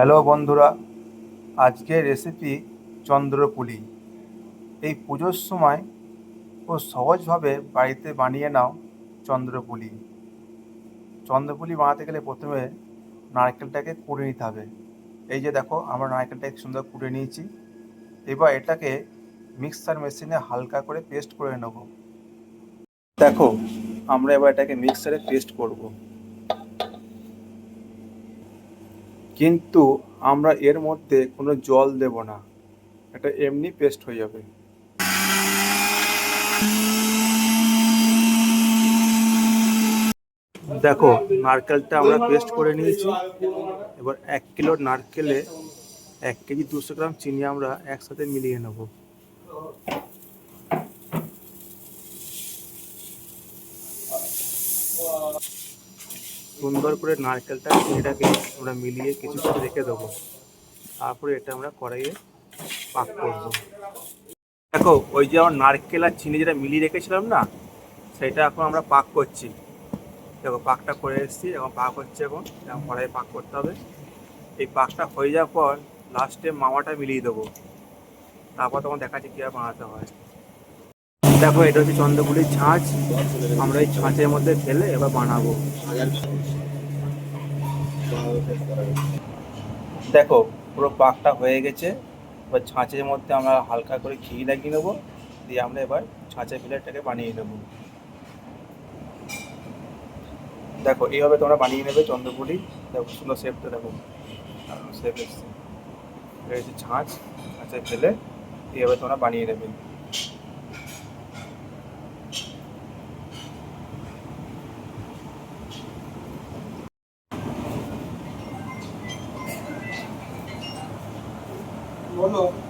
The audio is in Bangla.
হ্যালো বন্ধুরা আজকের রেসিপি চন্দ্রপুলি। এই পুজোর সময় ও সহজভাবে বাড়িতে বানিয়ে নাও চন্দ্রপুলি। চন্দ্রপুলি বানাতে গেলে প্রথমে নারকেলটাকে কুড়ে নিতে হবে। এই যে দেখো, আমরা নারকেলটাকে সুন্দর কুড়ে নিয়েছি। এবার এটাকে মিক্সার মেশিনে হালকা করে পেস্ট করে নেব। দেখো, আমরা এবার এটাকে মিক্সারে পেস্ট করব। কিন্তু আমরা এর মধ্যে কোনো জল দেব না। এটা এমনি পেস্ট হয়ে যাবে। দেখো, নারকেলটা আমরা পেস্ট করে নিয়েছি। এবার এক কিলো নারকেলে এক কেজি দুশো গ্রাম চিনি আমরা একসাথে মিলিয়ে নেব। সুন্দর করে নারকেলটা চিনিটাকে আমরা মিলিয়ে কিছুক্ষণ রেখে দেবো। তারপরে এটা আমরা কড়াইয়ে পাক করব। দেখো, ওই যে আমার নারকেল আর চিনি যেটা মিলিয়ে রেখেছিলাম না, সেটা এখন আমরা পাক করছি। দেখো, পাকটা করে এসেছি, এখন পাক হচ্ছে এখন এখন কড়াইয়ে পাক করতে হবে। এই পাকটা হয়ে যাওয়ার পর লাস্টে মাওয়াটা মিলিয়ে দেবো। তারপর তখন দেখাচ্ছি কীভাবে বানাতে হয়। দেখো, এটা হচ্ছে চন্দ্রপুলির ছাঁচ। আমরা এই ছাঁচের মধ্যে ফেলে এবার বানাবো। দেখো, পুরো পাকটা হয়ে গেছে। এবার ছাঁচের মধ্যে আমরা হালকা করে ঘি লাগিয়ে নেব। দিয়ে আমরা এবার ছাঁচের প্লেটটাকে বানিয়ে নেব। দেখো, এইভাবে তোমরা বানিয়ে নেবে চন্দ্রপুলি দেখো, সুন্দর শেপটা দেখো। শেপ এসছে। ছাঁচ ছাঁচে ফেলে এইভাবে তোমরা বানিয়ে নেবে। Có!